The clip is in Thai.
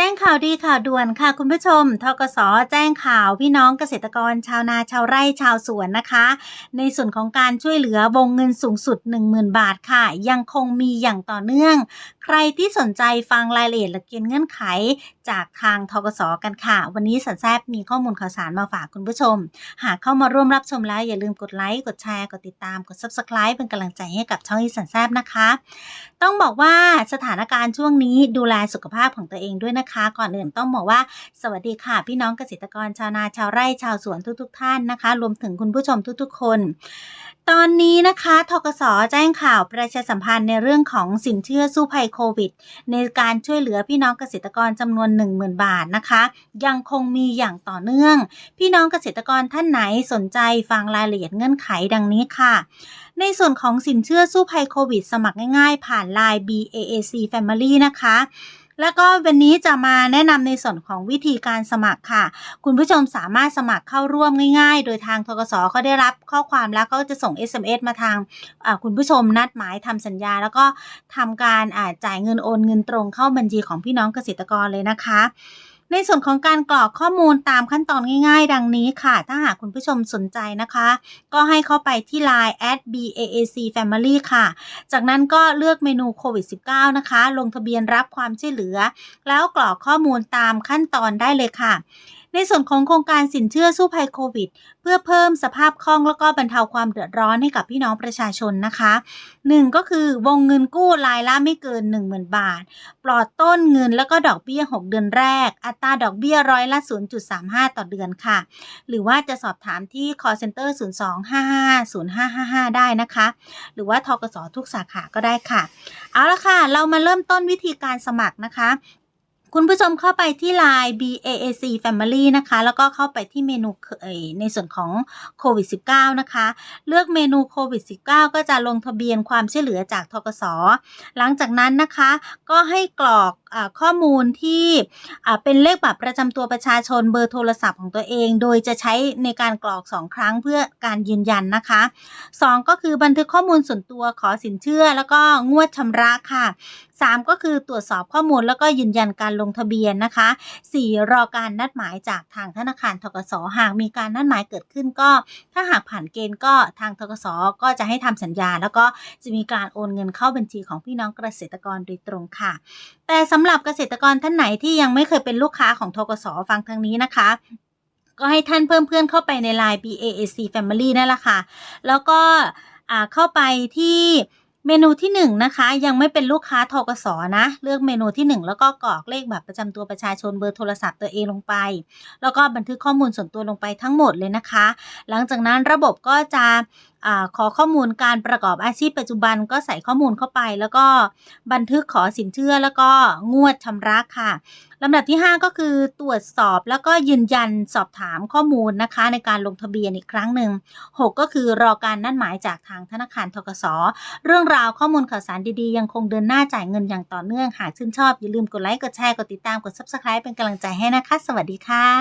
จ้งข่าวดีข่าวด่วนค่ะคุณผู้ชมทกสแจ้งข่าวพี่น้องเกษตรกรชาวนาชาวไร่ชาวสวนนะคะ ในส่วนของการช่วยเหลือวงเงินสูงสุด 10,000 บาทค่ะ ยังคงมีอย่างต่อเนื่องใครที่สนใจฟังรายละเอียดและเกณฑ์เงื่อนไข จากทางทกสกันค่ะ วันนี้สันแซบมีข้อมูลข่าวสารมาฝากคุณผู้ชม หากเข้ามาร่วมรับชมแล้ว อย่าลืมกดไลค์ กดแชร์ กดติดตาม กด subscribe เป็นกำลังใจให้กับช่องอีสันแซบนะคะ ต้องบอกว่าสถานการณ์ช่วงนี้ดูแลสุขภาพของตัวเองด้วยนะคะ ก่อนอื่นต้องบอกว่าสวัสดีค่ะ พี่น้องเกษตรกรชาวนาชาวไร่ชาวสวนทุก ๆทท่านนะคะ รวมถึงคุณผู้ชมทุก ๆ คน ตอนนี้นะคะทกสแจ้งข่าวประชาสัมพันธ์ในเรื่องของสินเชื่อสู้ภัยโควิด ในการช่วยเหลือพี่น้องเกษตรกรจำนวน 10,000 บาทนะคะ ยังคงมีอย่างต่อเนื่อง พี่น้องเกษตรกรท่านไหนสนใจฟังรายละเอียดเงื่อนไขดังนี้ค่ะ ในส่วนของสินเชื่อสู้ภัยโควิด สมัครง่ายๆ ผ่านไลน์ BAAC Family นะคะ แล้วก็วันนี้จะมาแนะนำในส่วนของวิธีการสมัครค่ะ คุณผู้ชมสามารถสมัครเข้าร่วมง่าย ๆ โดยทางทกศเขาได้รับข้อความแล้วก็จะส่ง SMS มาทางคุณผู้ชมนัดหมายทำสัญญา แล้วก็ทำการจ่ายเงินโอนเงินตรงเข้าบัญชีของพี่น้องเกษตรกรเลยนะคะ ในส่วนของการกรอกข้อมูลตามขั้นตอนง่ายๆ ดังนี้ค่ะ ถ้าหากคุณผู้ชมสนใจนะคะ ก็ให้เข้าไปที่ Line @BAAC Family ค่ะ จากนั้นก็เลือกเมนูโควิด -19 นะคะ ลงทะเบียนรับความช่วยเหลือ แล้วกรอกข้อมูลตามขั้นตอนได้เลยค่ะ ในส่วนของโครงการสินเชื่อสู้ภัยโควิด เพื่อเพิ่มสภาพคล่องแล้วก็บรรเทาความเดือดร้อนให้กับพี่น้องประชาชนนะคะหนึ่งก็คือวงเงินกู้รายละไม่เกิน 10,000 บาท ปลอดต้นเงินแล้วก็ดอกเบี้ย 6 เดือนแรก อัตราดอกเบี้ยร้อยละ 0.35 ต่อเดือนค่ะ หรือว่าจะสอบถามที่ call center 02550555 ได้นะคะ หรือว่าทกสทุกสาขาก็ได้ค่ะ เอาละค่ะ เรามาเริ่มต้นวิธีการสมัครนะคะ คุณผู้ชมเข้าไปที่ Line BAAC Family นะคะ แล้วก็เข้าไปที่เมนูเในส่วนของโควิด -19 นะคะ เลือกเมนูโควิด -19 ก็จะลงทะเบียนความช่วยเหลือจากทกส หลังจากนั้นนะคะ ก็ให้กรอกอข้อมูลที่เป็นเลขบัตรประจำตัวประชาชนเบอร์โทรศัพท์ของตัวเอง โดยจะใช้ในการกรอก 2 ครั้งเพื่อการยืนยันนะคะ 2 ก็คือบันทึกข้อมูลส่วนตัวขอสินเชื่อ แล้วก็งวดชำระค่ะ 3 ก็คือตรวจสอบข้อมูลแล้วก็ยืนยันการลงทะเบียนนะคะ 4 รอการนัดหมายจากทางธนาคารทกสหากมีการนัดหมายเกิดขึ้นก็ ถ้าหากผ่านเกณฑ์ก็ทางทกสก็จะให้ทำสัญญา แล้วก็จะมีการโอนเงินเข้าบัญชีของพี่น้องเกษตรกรโดยตรงค่ะ แต่สำหรับเกษตรกรท่านไหนที่ยังไม่เคยเป็นลูกค้าของทกสฟังทางนี้นะคะก็ให้ท่านเพิ่มเพื่อนเข้าไปใน Line BAAC Family นั่นแหละค่ะ แล้วก็เข้าไปที่ เมนูที่1นะคะยังไม่เป็นลูกค้าทกสนะ เลือกเมนูที่ 1 แล้วก็กรอกเลขบัตรประจำตัวประชาชนเบอร์โทรศัพท์ตัวเองลงไป แล้วก็บันทึกข้อมูลส่วนตัวลงไปทั้งหมดเลยนะคะ หลังจากนั้นระบบก็จะ อขอข้อมูลการประกอบอาชีพปัจจุบันก็ใส่ข้อมูลเข้าไป แล้วก็บันทึกขอสินเชื่อแล้วก็งวดชำระค่ะลำดับที่ 5 ก็คือตรวจสอบแล้วก็ยืนยันสอบถามข้อมูลนะคะ ในการลงทะเบียนอีกครั้งหนึ่ง 6 ก็คือรอการนัดหมายจากทางธนาคารทกส เรื่องราวข้อมูลข่าวสารดีๆ ยังคงเดินหน้าจ่ายเงินอย่างต่อเนื่อง หากชื่นชอบอย่าลืมกดไลค์กดแชร์กดติดตามกด subscribe เป็นกำลังใจให้นะคะ สวัสดีค่ะ